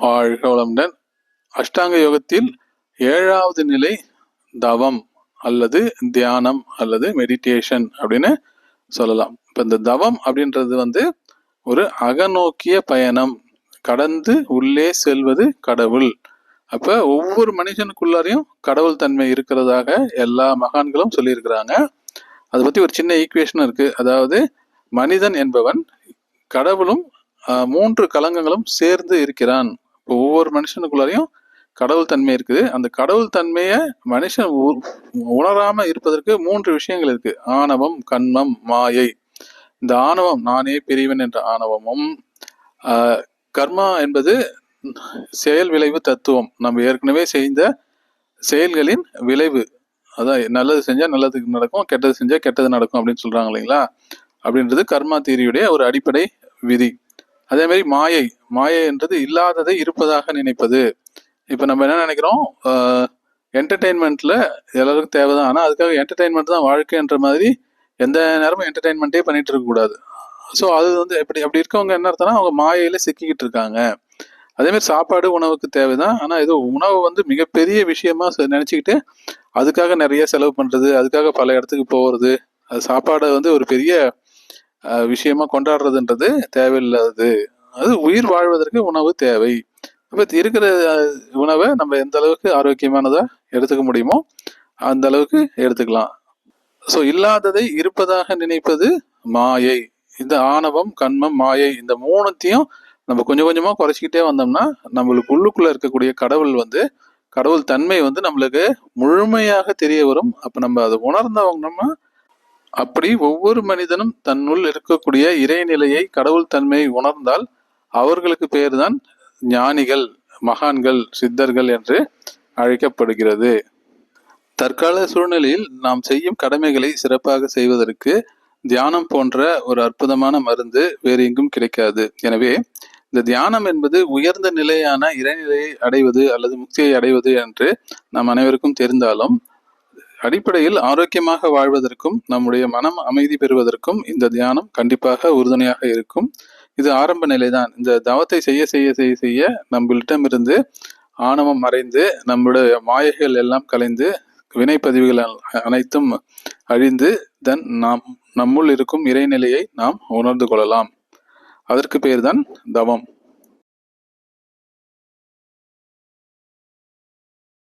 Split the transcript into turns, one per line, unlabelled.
வாழ்க வளமுடன் அஷ்டாங்க யோகத்தில் ஏழாவது நிலை தவம் அல்லது தியானம் அல்லது மெடிடேஷன் அப்படின்னு சொல்லலாம். இப்போ இந்த தவம் அப்படின்றது வந்து ஒரு அகநோக்கிய பயணம். கடந்து உள்ளே செல்வது கடவுள். அப்போ ஒவ்வொரு மனுஷனுக்குள்ளாரையும் கடவுள் தன்மை இருக்கிறதாக எல்லா மகான்களும் சொல்லியிருக்கிறாங்க. அதை பற்றி ஒரு சின்ன ஈக்குவேஷன் இருக்கு. அதாவது மனிதன் என்பவன் கடவுளும் மூன்று கலங்கங்களும் சேர்ந்து இருக்கிறான். ஒவ்வொரு மனுஷனுக்குள்ளாரையும் கடவுள் தன்மை இருக்குது. அந்த கடவுள் தன்மையை மனுஷன் உ- உணராம இருப்பதற்கு மூன்று விஷயங்கள் இருக்கு. ஆணவம் கண்மம் மாயை. இந்த ஆணவம் நானே பெரியவன் என்ற ஆணவமும் கர்மா என்பது செயல் விளைவு தத்துவம். நம்ம ஏற்கனவே செய்த செயல்களின் விளைவு. அதான் நல்லது செஞ்சா நல்லது நடக்கும் கெட்டது செஞ்சா கெட்டது நடக்கும் அப்படின்னு சொல்றாங்க இல்லைங்களா? அப்படின்றது கர்மா தீரியுடைய ஒரு அடிப்படை விதி. அதே மாதிரி மாயை மாயை என்றது இல்லாததை இருப்பதாக நினைப்பது. இப்போ நம்ம என்ன நினைக்கிறோம்? என்டர்டெயின்மெண்ட்ல எல்லாருக்கும் தேவைதான். ஆனால் அதுக்காக என்டர்டெயின்மெண்ட் தான் வாழ்க்கைன்ற மாதிரி எந்த நேரமும் என்டர்டெயின்மெண்ட்டே பண்ணிட்டு இருக்கக்கூடாது ஸோ அது வந்து எப்படி அப்படி இருக்கவங்க என்ன அர்த்தம்னா அவங்க மாயையில் சிக்கிக்கிட்டு இருக்காங்க. அதேமாதிரி சாப்பாடு உணவுக்கு தேவை தான் ஆனால் இது உணவு வந்து மிகப்பெரிய விஷயமா நினச்சிக்கிட்டு அதுக்காக நிறைய செலவு பண்ணுறது அதுக்காக பல இடத்துக்கு போகிறது அது சாப்பாடை வந்து ஒரு பெரிய விஷயமா கொண்டாடுறதுன்றது தேவையில்லாதது. அது உயிர் வாழ்வதற்கு உணவு தேவை. இப்போ இருக்கிற உணவை நம்ம எந்த அளவுக்கு ஆரோக்கியமானதா எடுத்துக்க முடியுமோ அந்த அளவுக்கு எடுத்துக்கலாம். ஸோ இல்லாததை இருப்பதாக நினைப்பது மாயை. இந்த ஆணவம் கண்மம் மாயை இந்த மூணுத்தையும் நம்ம கொஞ்சம் கொஞ்சமாக குறைச்சிக்கிட்டே வந்தோம்னா நம்மளுக்கு உள்ளுக்குள்ளே இருக்கக்கூடிய கடவுள் வந்து கடவுள் தன்மை வந்து நம்மளுக்கு முழுமையாக தெரிய வரும். அப்போ நம்ம அதை உணர்ந்தவங்கன்னா அப்படி ஒவ்வொரு மனிதனும் தன்னுள் இருக்கக்கூடிய இறைநிலையை கடவுள் தன்மையை உணர்ந்தால் அவர்களுக்கு பெயர்தான் ஞானிகள் மகான்கள் சித்தர்கள் என்று அழைக்கப்படுகிறது. தற்கால சூழ்நிலையில் நாம் செய்யும் கடமைகளை சிறப்பாக செய்வதற்கு தியானம் போன்ற ஒரு அற்புதமான மருந்து வேறு எங்கும் கிடைக்காது. எனவே இந்த தியானம் என்பது உயர்ந்த நிலையான இறைநிலையை அடைவது அல்லது முக்தியை அடைவது என்று நாம் அனைவருக்கும் தெரிந்தாலும் அடிப்படையில் ஆரோக்கியமாக வாழ்வதற்கும் நம்முடைய மனம் அமைதி பெறுவதற்கும் இந்த தியானம் கண்டிப்பாக உறுதுணையாக இருக்கும். இது ஆரம்ப நிலைதான். இந்த தவத்தை செய்ய செய்ய செய்ய செய்ய நம்மளிடமிருந்து ஆணவம் மறைந்து நம்முடைய மாயைகள் எல்லாம் கலைந்து வினைப்பதிவுகள் அனைத்தும் அழிந்து தன் நாம் நம்முள் இருக்கும் இறைநிலையை நாம் உணர்ந்து கொள்ளலாம். அதற்கு பெயர்தான் தவம்.